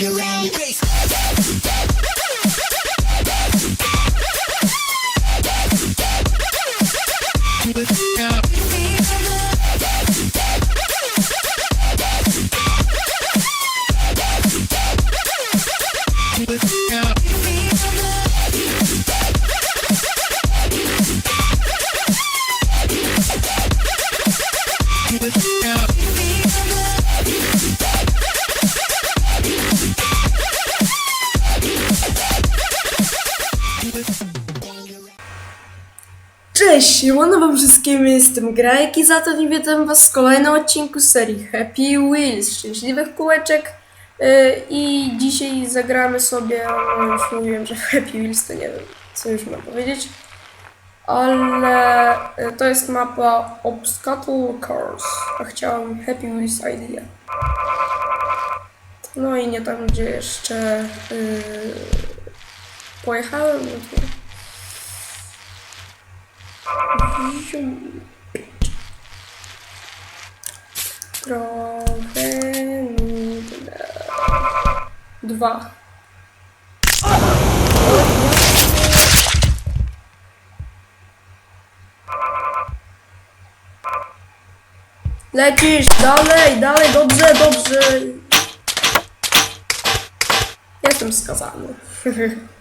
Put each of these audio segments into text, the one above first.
Yeah. Cześć, siemano wam wszystkim, jestem Grajek i za to nie witam was w kolejnym odcinku serii Happy Wheels, szczęśliwych kółeczek Yy, i dzisiaj zagramy sobie, no już mówiłem, że Happy Wheels to nie wiem, co już mam powiedzieć, ale yy, to jest mapa Obstacle Cars, a chciałem Happy Wheels Idea. No i nie tam, gdzie jeszcze yy, pojechałem, no to Trochę nudne. Dwa. Lecisz, dalej, dalej, dobrze, dobrze. Jestem skazany.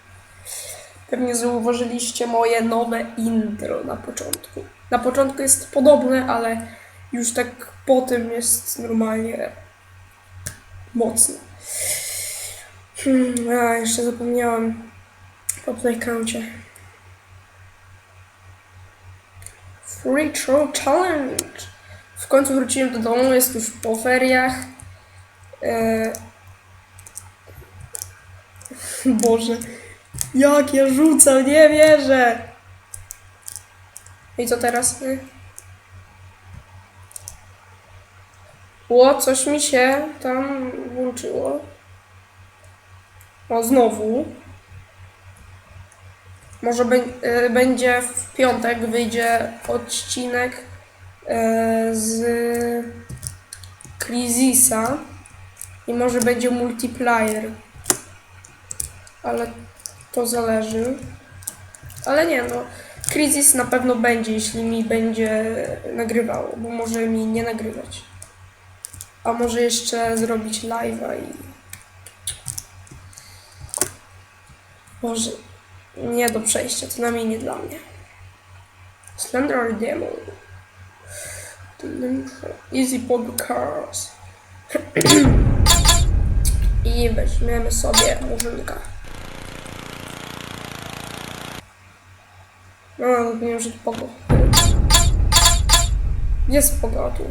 Pewnie zauważyliście moje nowe intro na początku. Na początku jest podobne, ale już tak po tym jest normalnie mocne. Hmm, a, jeszcze zapomniałam o playcouncie. Free Throw Challenge! W końcu wróciłem do domu, jest już po feriach. E... Boże. Jak ja rzucam, nie wierzę. I co teraz? Y? O, coś mi się tam włączyło. O, znowu. Może y, będzie w piątek, wyjdzie odcinek y, z Crisisa i może będzie multiplayer. Ale to zależy. Ale nie, no. Kryzys na pewno będzie, jeśli mi będzie nagrywało, bo może mi nie nagrywać. A może jeszcze zrobić live'a i. Może nie do przejścia, co najmniej nie dla mnie. Slender Demo. Easy Pop Cars. I weźmiemy sobie murzynka. No, zapomniałem, że to pogo. Jest pogo tu.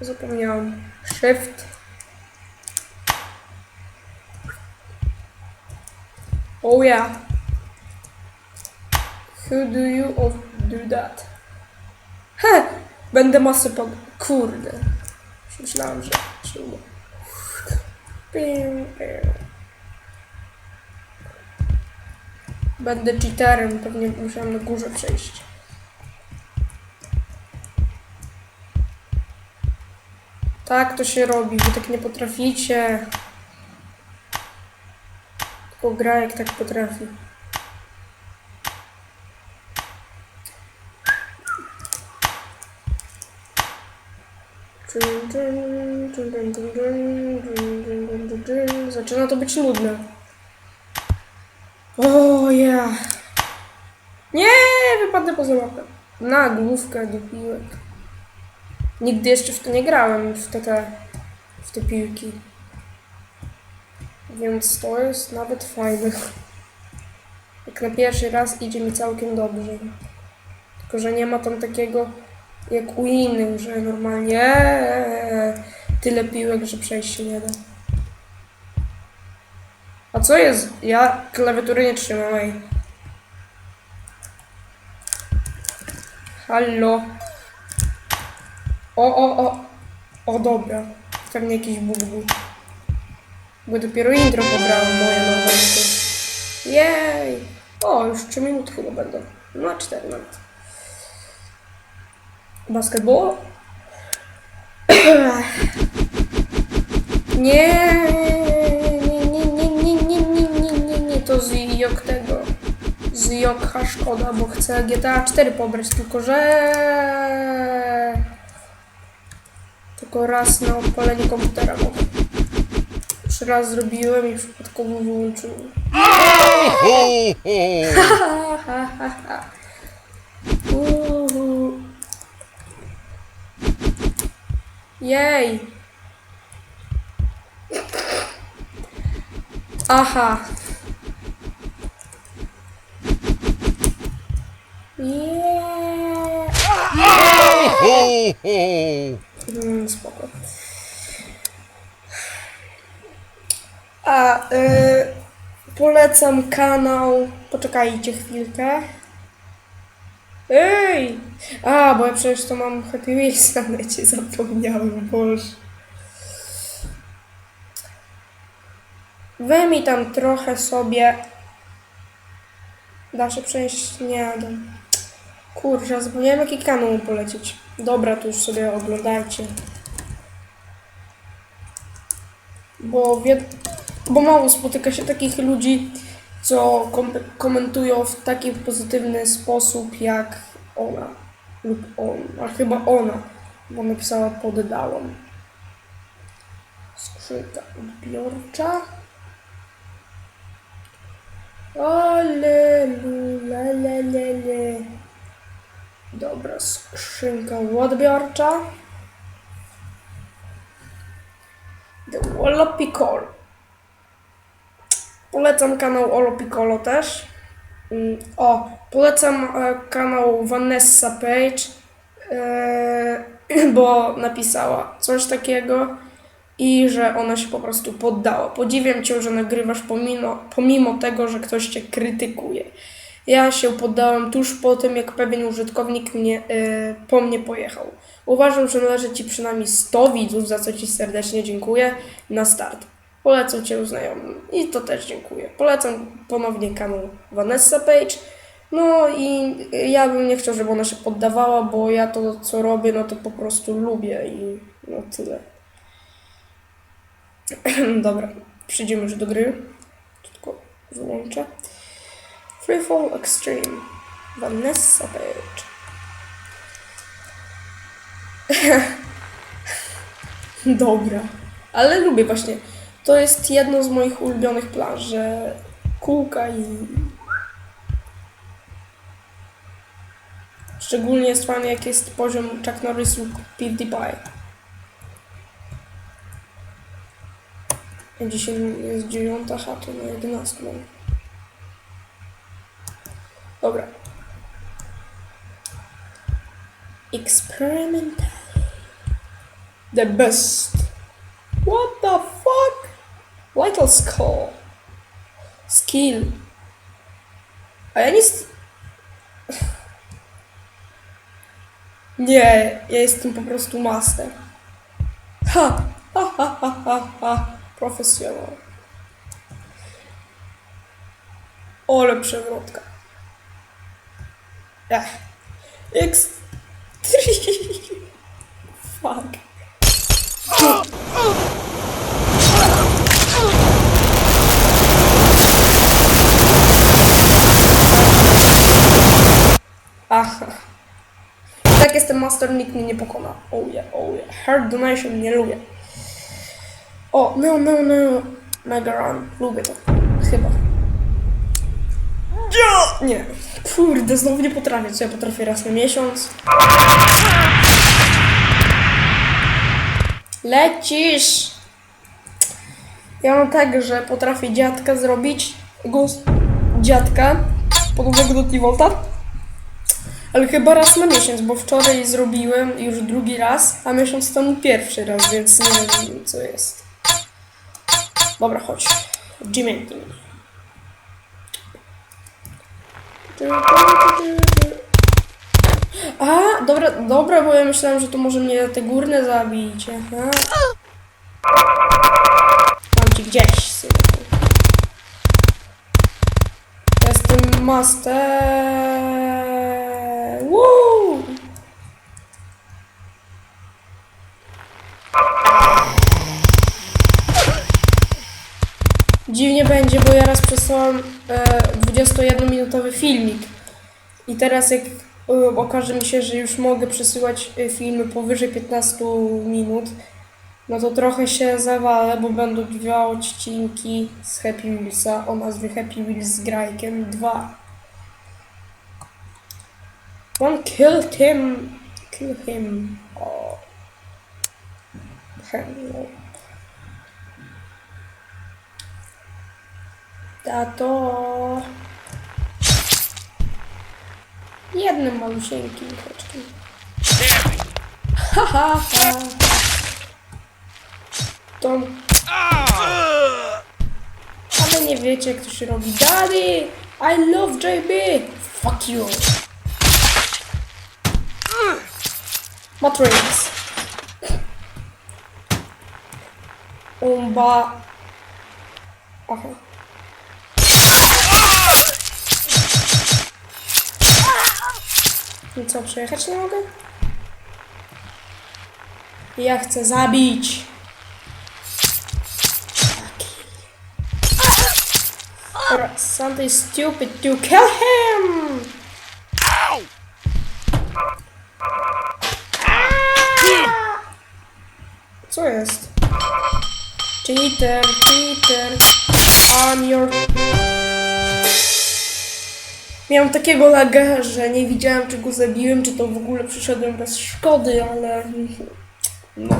Zapomniałam. Shift. Oh yeah. Who do you of do that? He! Będę masę pog... Kurde. Myślałam, że... że uda. Będę cheaterem, pewnie musiałem na górze przejść. Tak to się robi, wy tak nie potraficie. Tylko gra jak tak potrafi. Zaczyna to być nudne. Nie, wypadnę poza mapę. Na główkę do piłek. Nigdy jeszcze w to nie grałem, w te, w te piłki. Więc to jest nawet fajne. Jak na pierwszy raz idzie mi całkiem dobrze. Tylko, że nie ma tam takiego jak u innych, że normalnie tyle piłek, że przejść się nie da. A co jest? Ja klawiatury nie trzymam, ej. Hallo. O, o, o. O, dobra. Pewnie jakiś bóg był. Bo dopiero intro pobrałem moje nowe. Jej! O, już 3 minuty chyba będą. No, 4 nawet. Basketball? Nie, Z Jokha szkoda, bo chcę GTA 4 pobrać, tylko że... Tylko raz na odpalenie komputera mogę. Już raz zrobiłem i przypadkowo wyłączyłem. Uhu. Jej! Aha! Yeah. Ho, ho! Mm, spoko. A, y, polecam kanał. Poczekajcie chwilkę. Ej! A, bo ja przecież to mam Happy Wheels na necie, zapomniałem, boże. Wyjmij tam trochę sobie. Da się przejść? Nie, da. Kurczę, zapomniałem jaki kanał polecieć. Dobra, to już sobie oglądajcie. Bo, wie, bo mało spotyka się takich ludzi, co kom komentują w taki pozytywny sposób jak ona. Lub on, a chyba ona, bo napisała poddałam. Skrzynka odbiorcza. Aleluja, le, le, le. Dobra, skrzynka odbiorcza. The Walla Piccolo. Polecam kanał Olo Piccolo też. Mm, O, polecam e, kanał Vanessa Page, e, bo napisała coś takiego i że ona się po prostu poddała. Podziwiam cię, że nagrywasz pomimo, pomimo tego, że ktoś cię krytykuje. Ja się poddałem tuż po tym, jak pewien użytkownik mnie, e, po mnie pojechał. Uważam, że należy Ci przynajmniej 100 widzów, za co Ci serdecznie dziękuję, na start. Polecam Cię znajomym i to też dziękuję. Polecam ponownie kanał Vanessa Page. No i ja bym nie chciał, żeby ona się poddawała, bo ja to, co robię, no to po prostu lubię i no tyle. Dobra, przejdziemy już do gry. Tylko wyłączę. Freefall Extreme. Vanessa Page. Dobra. Ale lubię właśnie. To jest jedno z moich ulubionych plaż, że kółka i... Szczególnie jest fajny, jak jest poziom Chuck Norris lub PewDiePie. Dzisiaj jest dziewiąta, a to na 11 mam. Dobra. Experimental. The best. What the fuck? Vital score. Skill. A ja nic... Nie, ja jestem po prostu master. Ha! Ha, ha, ha, ha, ha. Profesjonal. Ole przewrotka. Ech. X... Fuck. Aha. Tak jestem master, nikt mnie nie pokona. Oh yeah, oh yeah. Hard donation nie lubię. O, no, no, no. Mega Run. Lubię to. Chyba. Ja! Nie. Kurde, znowu nie potrafię. Co ja potrafię raz na miesiąc? Lecisz! Ja mam tak, że potrafię dziadka zrobić. Głos dziadka. Podobnego do T-Volta. Ale chyba raz na miesiąc, bo wczoraj zrobiłem już drugi raz, a miesiąc temu pierwszy raz, więc nie wiem co jest. Dobra, chodź. Jimmy. A, dobra, dobra, bo ja myślałem, że to może mnie te górne zabić. Aha. Mam ci gdzieś, synku. Jestem master. Dziwnie będzie, bo ja raz przesłałam e, 21-minutowy filmik. I teraz jak e, okaże mi się, że już mogę przesyłać e, filmy powyżej 15 minut, no to trochę się zawalę, bo będą dwa odcinki z Happy Wheelsa o nazwie Happy Wheels z Grajkiem 2. One killed him. Kill him. Oh. Hello. Tato. Jednym malusieńkim kroczkiem. Ha, ha, ha. To... Ale nie wiecie, jak to się robi. Daddy! I love JB! Fuck you! Matrix. Umba. Aha. I co, przejechać nie mogę? Ja chcę zabić. Alright, something stupid to kill him! Co jest? Cheater, cheater, I'm your... Miałem takiego laga, że nie widziałem, czy go zabiłem, czy to w ogóle przyszedłem bez szkody, ale... No...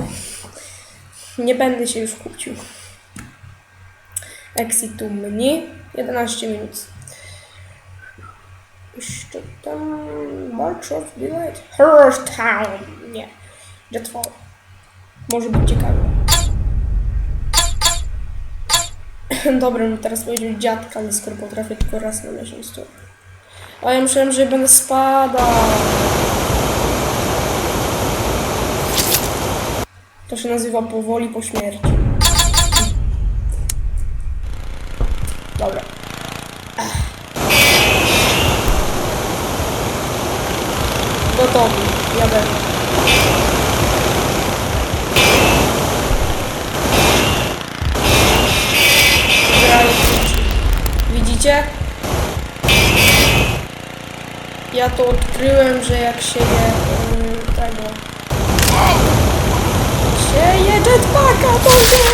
Nie będę się już kłócił. Exit to menu. 11 minut. Jeszcze tam... March of Delight. Horror Town. Nie. Jetfall. Może być ciekawe. Dobra, no teraz powiedział dziadka, ale skoro potrafię tylko raz na miesiąc, to... A ja myślałem, że będę spadał. To się nazywa powoli po śmierci. Dobra. Gotowy. Jadę. Widzicie? Ja to odkryłem, że jak się je yy, tego... Się je jetpacka, to nie!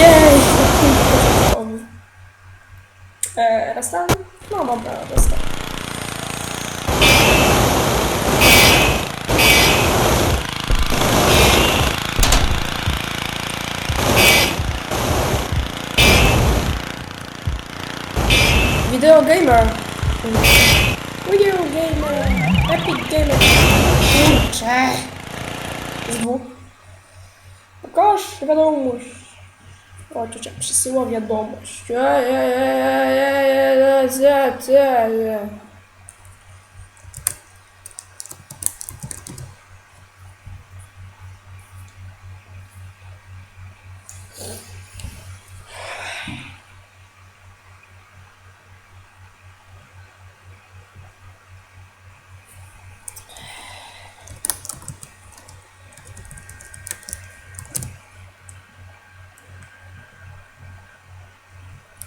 Jej! Eee, restart? No dobra, restart. Video przysyła wiadomość.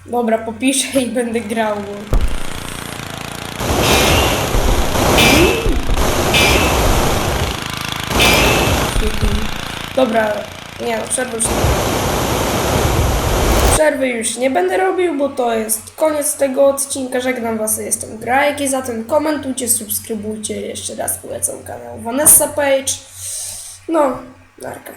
Dobra, popiszę i będę grał. Dobra, nie no, przerwy już nie. Przerwy już nie będę robił, bo to jest koniec tego odcinka. Żegnam Was, jestem Grajki, zatem komentujcie, subskrybujcie. Jeszcze raz polecam kanał Vanessa Page. No, narka.